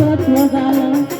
what Sotwa Dalam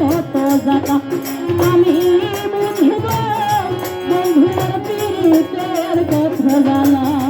যত জাতা। আমি বুঝব বন্ধুর পীড়িতের কথা জানা।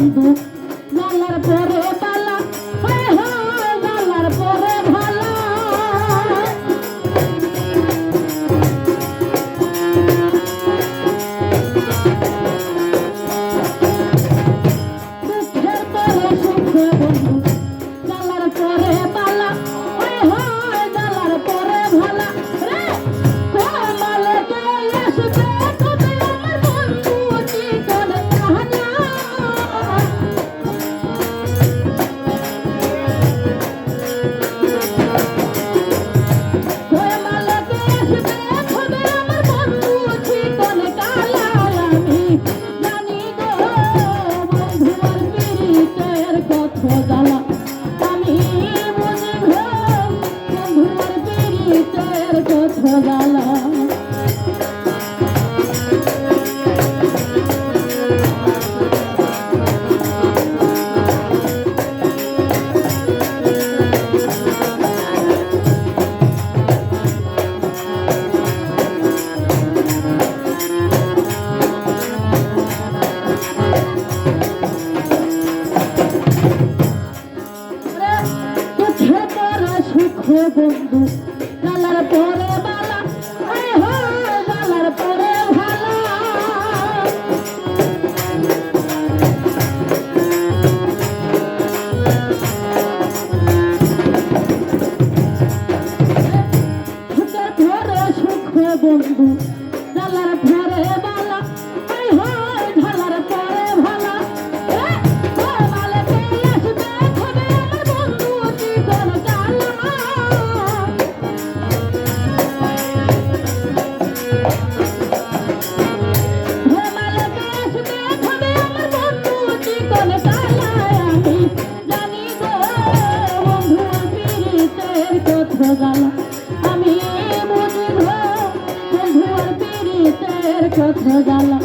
বলবো বালা। বন্ধু? কালার পর জ্বালা আমি বুঝব বন্ধুর পীড়িতের কত জ্বালা